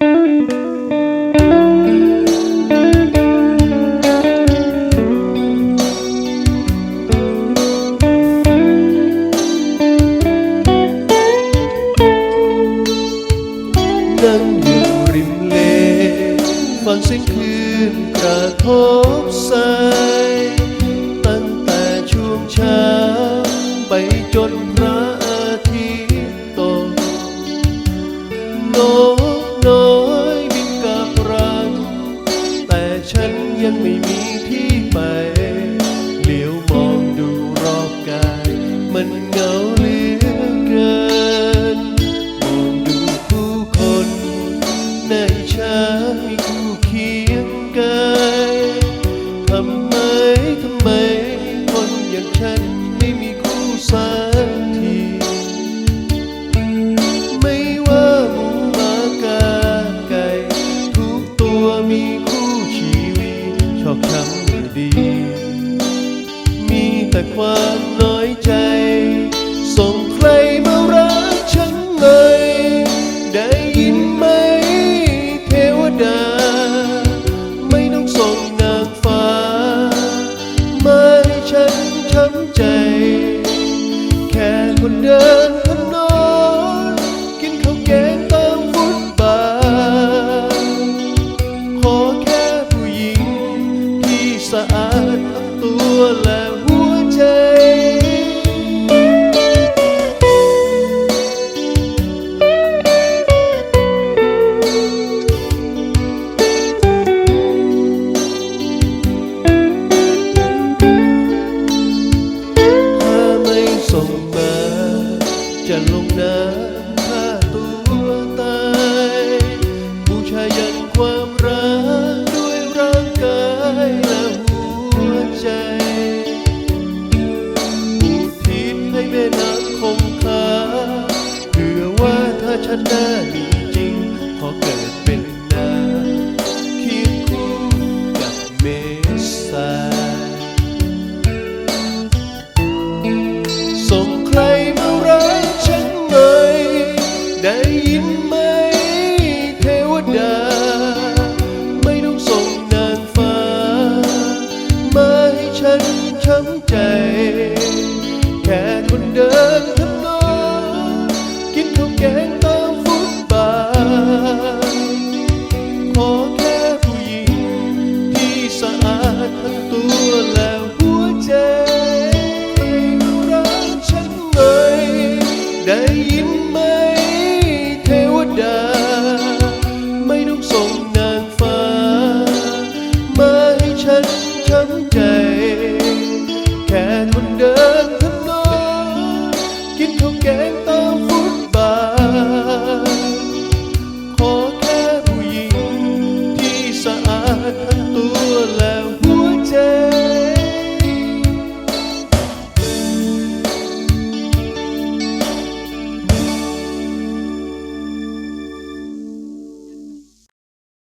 นั่งอยู่ริมเลฟังเสียงคลื่นกระทบทรายตั้งแต่ช่วงเช้าไปจน อบช้ำดี มีแต่ความน้อยใจ ส่งใครมารักฉันไหมได้ยินไหมเทวดา ไม่ต้องส่งนางฟ้า มาให้ฉันช้ำใจ แค่คนเดิน ฆ่าตัวตายบูชายันความรักด้วยร่างกายและหัวใจอุทิศให้แม่น้ำคงคาเผื่อว่าถ้าฉันได้ แค่คนเดินถนน